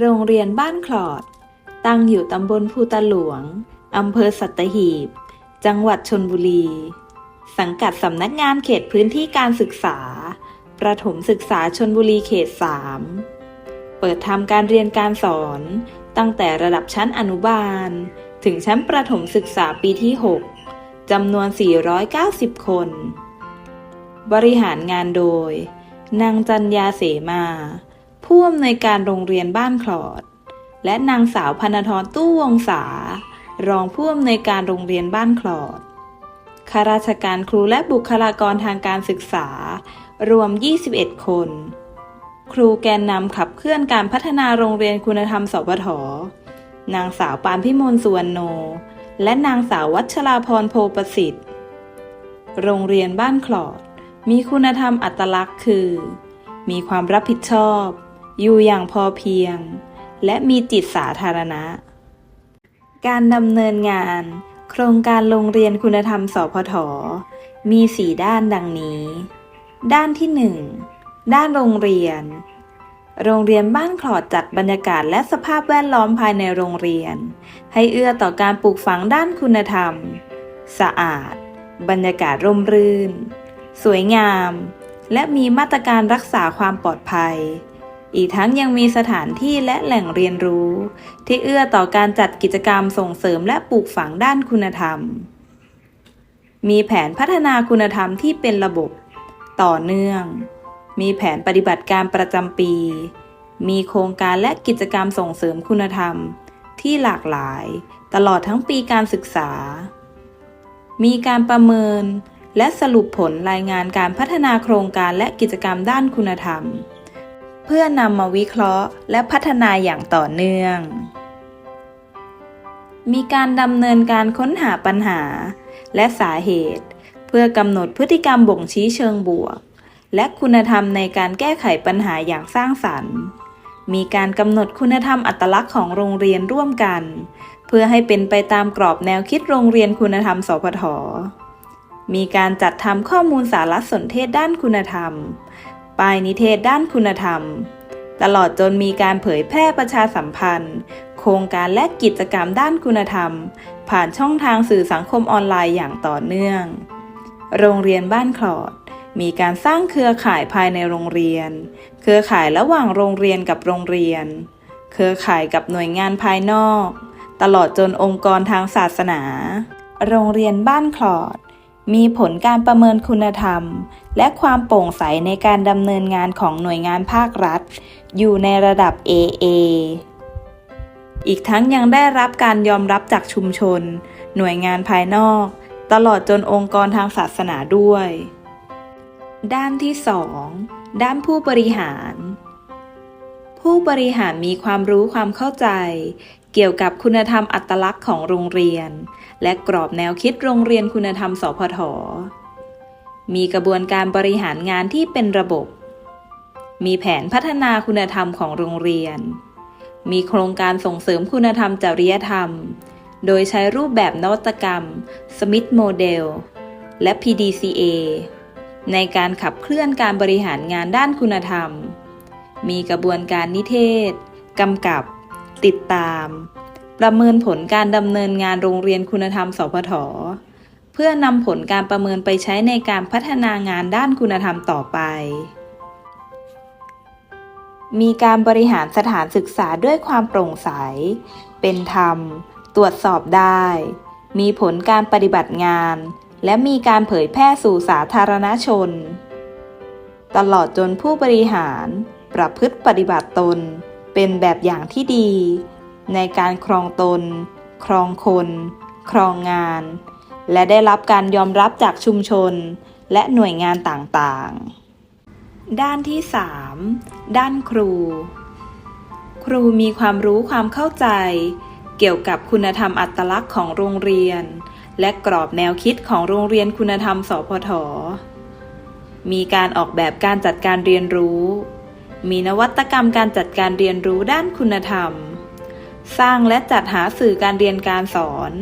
โรงเรียนบ้านคลอด ตั้งอยู่ตำบลภูตาหลวง อำเภอสัตหีบ จังหวัดชนบุรี สังกัดสำนักงานเขตพื้นที่การศึกษา ประถมศึกษาชนบุรีเขต 3 เปิดทำการเรียนการสอน ตั้งแต่ระดับชั้นอนุบาล ถึงชั้นประถมศึกษาปีที่ 6 จำนวน 490 คน บริหารงานโดย นางจันยาเสมา ผู้อำนวยการโรงเรียนบ้านคลอด และนางสาวพนทรตู้วงศารองผู้อำนวยการโรงเรียนบ้านคลอดข้าราชการครูและบุคลากรทางการศึกษา รวม 21 คน ครูแกนนำขับเคลื่อนการพัฒนาโรงเรียนคุณธรรมสปทนางสาวปานพิมลสุวรรณโน และนางสาววัชราพรโพประสิทธิ์ โรงเรียนบ้านคลอด มีคุณธรรมอัตลักษณ์คือ มีความรับผิดชอบ อยู่อย่างพอเพียง และมีจิตสาธารณะ การดำเนินงาน โครงการโรงเรียนคุณธรรมสพทมีสี่ด้านดังนี้ ด้านที่หนึ่งด้านโรงเรียน โรงเรียนบ้านคลอดจัดบรรยากาศและสภาพแวดล้อมภายในโรงเรียน ให้เอื้อต่อการปลูกฝังด้านคุณธรรม สะอาด บรรยากาศร่มรื่น สวยงาม และมีมาตรการรักษาความปลอดภัย อีกทั้งยังมีสถานที่และแหล่งเรียนรู้ ที่เอื้อต่อการจัดกิจกรรมส่งเสริมและปลูกฝังด้านคุณธรรม มีแผนพัฒนาคุณธรรมที่เป็นระบบ ต่อเนื่อง มีแผนปฏิบัติการประจำปี มีโครงการและกิจกรรมส่งเสริมคุณธรรม ที่หลากหลาย ตลอดทั้งปีการศึกษา มีการประเมินและสรุปผลรายงานการพัฒนาโครงการและกิจกรรมด้านคุณธรรม เพื่อนำมาวิเคราะห์และพัฒนาอย่างต่อเนื่อง มีการดำเนินการค้นหาปัญหา และสาเหตุ เพื่อกำหนดพฤติกรรมบ่งชี้เชิงบวก และคุณธรรมในการแก้ไขปัญหาอย่างสร้างสรรค์ มีการกำหนดคุณธรรมอัตลักษณ์ของโรงเรียนร่วมกัน เพื่อให้เป็นไปตามกรอบแนวคิดโรงเรียนคุณธรรมสพทมีการจัดทำข้อมูลสารสนเทศด้านคุณธรรม ป้ายนิเทศด้านคุณธรรม ตลอดจนมีการเผยแพร่ประชาสัมพันธ์ โครงการและกิจกรรมด้านคุณธรรม ผ่านช่องทางสื่อสังคมออนไลน์อย่างต่อเนื่อง โรงเรียนบ้านคลอด มีการสร้างเครือข่ายภายในโรงเรียน เครือข่ายระหว่างโรงเรียนกับโรงเรียน เครือข่ายกับหน่วยงานภายนอก ตลอดจนองค์กรทางศาสนา โรงเรียนบ้านคลอด มีผลการประเมินคุณธรรม และความโปร่งใสในการดำเนินงานของหน่วยงานภาครัฐ อยู่ในระดับ AA อีกทั้งยังได้รับการยอมรับจากชุมชน หน่วยงานภายนอก ตลอดจนองค์กรทางศาสนาด้วย ด้านที่ 2 ด้านผู้บริหาร ผู้บริหารมีความรู้ความเข้าใจ เกี่ยวกับคุณธรรมอัตลักษณ์ของโรงเรียน และกรอบแนวคิดโรงเรียนคุณธรรมสพท มีกระบวนการบริหารงานที่เป็นระบบ มีแผนพัฒนาคุณธรรมของโรงเรียน มีโครงการส่งเสริมคุณธรรมจริยธรรม โดยใช้รูปแบบนวัตกรรม Smith Model และ PDCA ในการขับเคลื่อนการบริหารงานด้านคุณธรรม มีกระบวนการนิเทศ กำกับ ติดตาม ประเมินผลการดำเนินงานโรงเรียนคุณธรรมสพทเพื่อนำผลการประเมินไปใช้ในการพัฒนางานด้านคุณธรรมต่อไป มีการบริหารสถานศึกษาด้วยความโปร่งใส เป็นธรรม ตรวจสอบได้ มีผลการปฏิบัติงาน และมีการเผยแพร่สู่สาธารณชน ตลอดจนผู้บริหาร ประพฤติปฏิบัติตน เป็นแบบอย่างที่ดี ในการครองตน ครองคน ครองงาน และได้รับการยอมรับจากชุมชน และหน่วยงานต่างๆ ด้านที่ 3 ด้านครู ครูมีความรู้ความเข้าใจ เกี่ยวกับคุณธรรมอัตลักษณ์ของโรงเรียน และกรอบแนวคิดของโรงเรียนคุณธรรมสพทมีการออกแบบการจัดการเรียนรู้ มีนวัตกรรมการจัดการเรียนรู้ด้านคุณธรรม สร้างและจัดหาสื่อการเรียนการสอน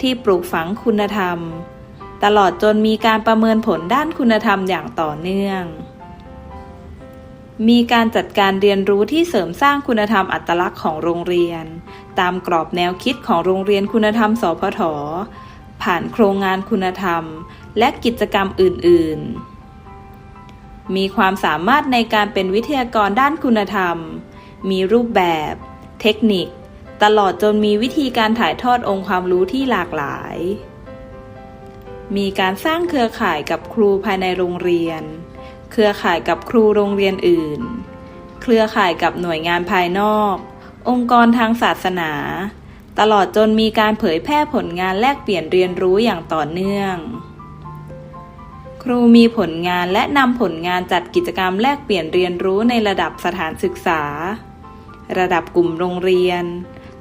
ที่ปลูกฝังคุณธรรม ตลอดจนมีการประเมินผลด้านคุณธรรมอย่างต่อเนื่อง มีการจัดการเรียนรู้ที่เสริมสร้างคุณธรรมอัตลักษณ์ของโรงเรียน ตามกรอบแนวคิดของโรงเรียนคุณธรรม สพทผ่านโครงงานคุณธรรม และกิจกรรมอื่น ๆ มีความสามารถในการเป็นวิทยากรด้านคุณธรรม มีรูปแบบ เทคนิค ตลอดจนมีวิธีการถ่ายทอดองค์ความรู้ที่หลากหลาย มีการสร้างเครือข่ายกับครูภายในโรงเรียน เครือข่ายกับครูโรงเรียนอื่น เครือข่ายกับหน่วยงานภายนอก องค์กรทางศาสนา ตลอดจนมีการเผยแพร่ผลงานแลกเปลี่ยนเรียนรู้อย่างต่อเนื่อง ครูมีผลงานและนำผลงานจัดกิจกรรมแลกเปลี่ยนเรียนรู้ในระดับสถานศึกษา ระดับกลุ่มโรงเรียน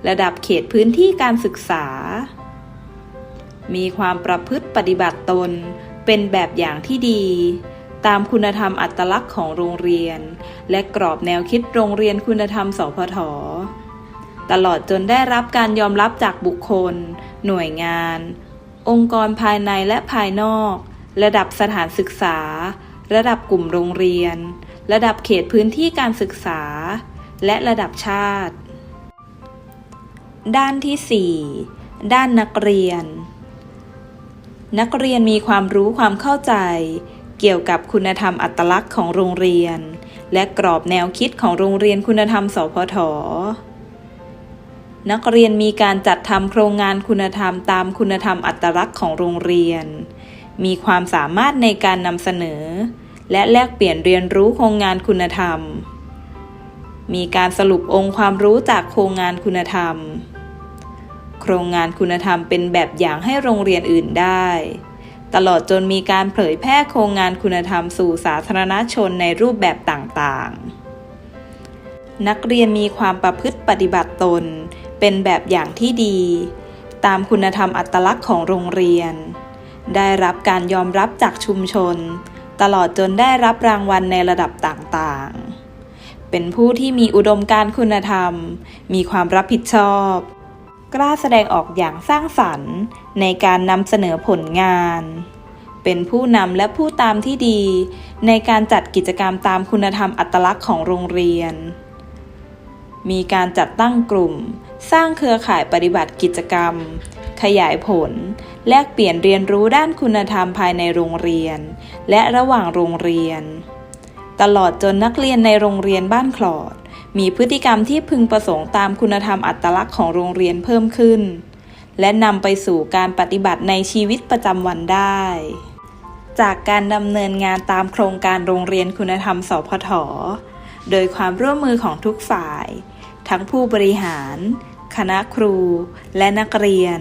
ระดับเขตพื้นที่การศึกษา มีความประพฤติปฏิบัติตน เป็นแบบอย่างที่ดี ตามคุณธรรมอัตลักษณ์ของโรงเรียน และกรอบแนวคิดโรงเรียนคุณธรรมสพทตลอดจนได้รับการยอมรับจากบุคคล หน่วยงาน องค์กรภายในและภายนอก ระดับสถานศึกษา ระดับกลุ่มโรงเรียน ระดับเขตพื้นที่การศึกษา และระดับชาติ ด้านที่ 4 ด้านนักเรียน นักเรียนมีความรู้ความเข้าใจ เกี่ยวกับคุณธรรมอัตลักษณ์ของโรงเรียน และกรอบแนวคิดของโรงเรียนคุณธรรม สพทนักเรียนมีการจัดทำโครงงานคุณธรรมตามคุณธรรมอัตลักษณ์ของโรงเรียน มีความสามารถในการนำเสนอ และแลกเปลี่ยนเรียนรู้โครงงานคุณธรรม มีการสรุปองค์ความรู้จากโครงงานคุณธรรม โครงงานคุณธรรมเป็นแบบอย่างให้โรงเรียนอื่นได้ ตลอดจนมีการเผยแพร่โครงงานคุณธรรมสู่สาธารณชนในรูปแบบต่างๆ นักเรียนมีความประพฤติปฏิบัติตน เป็นแบบอย่างที่ดี ตามคุณธรรมอัตลักษณ์ของโรงเรียน ได้รับการยอมรับจากชุมชน ตลอดจนได้รับรางวัลในระดับต่างๆ เป็นผู้ที่มีอุดมการคุณธรรม มีความรับผิดชอบ กล้าแสดงออกอย่างสร้างสรรค์ในการนำเสนอผลงาน เป็นผู้นำและผู้ตามที่ดี ในการจัดกิจกรรมตามคุณธรรมอัตลักษณ์ของโรงเรียน มีการจัดตั้งกลุ่ม สร้างเครือข่ายปฏิบัติกิจกรรม ขยายผล แลกเปลี่ยนเรียนรู้ด้านคุณธรรมภายในโรงเรียน และระหว่างโรงเรียน ตลอดจนนักเรียนในโรงเรียนบ้านคลอด มีพฤติกรรมที่พึงประสงค์ตามคุณธรรมอัตลักษณ์ของโรงเรียนเพิ่มขึ้น และนำไปสู่การปฏิบัติในชีวิตประจำวันได้ จากการดำเนินงานตามโครงการโรงเรียนคุณธรรมสพทโดยความร่วมมือของทุกฝ่าย ทั้งผู้บริหาร คณะครู และนักเรียน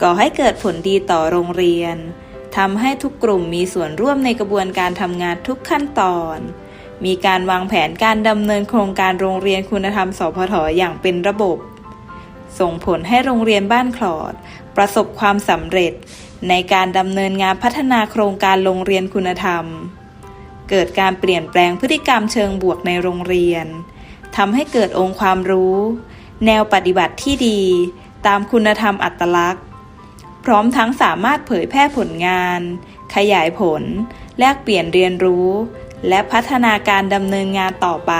ก่อให้เกิดผลดีต่อโรงเรียนทำให้ทุกกลุ่มมีส่วนร่วมในกระบวนการทำงานทุกขั้นตอน มีการวางแผนการดำเนินโครงการโรงเรียนคุณธรรมสพทอย่างเป็นระบบ ส่งผลให้โรงเรียนบ้านคลอด ประสบความสำเร็จ ในการดำเนินงานพัฒนาโครงการโรงเรียนคุณธรรม เกิดการเปลี่ยนแปลงพฤติกรรมเชิงบวกในโรงเรียนทำให้เกิดองค์ความรู้ แนวปฏิบัติที่ดี ตามคุณธรรมอัตลักษณ์ พร้อมทั้งสามารถเผยแพร่ผลงาน ขยายผล แลกเปลี่ยนเรียนรู้ และพัฒนาการดำเนินงานต่อไป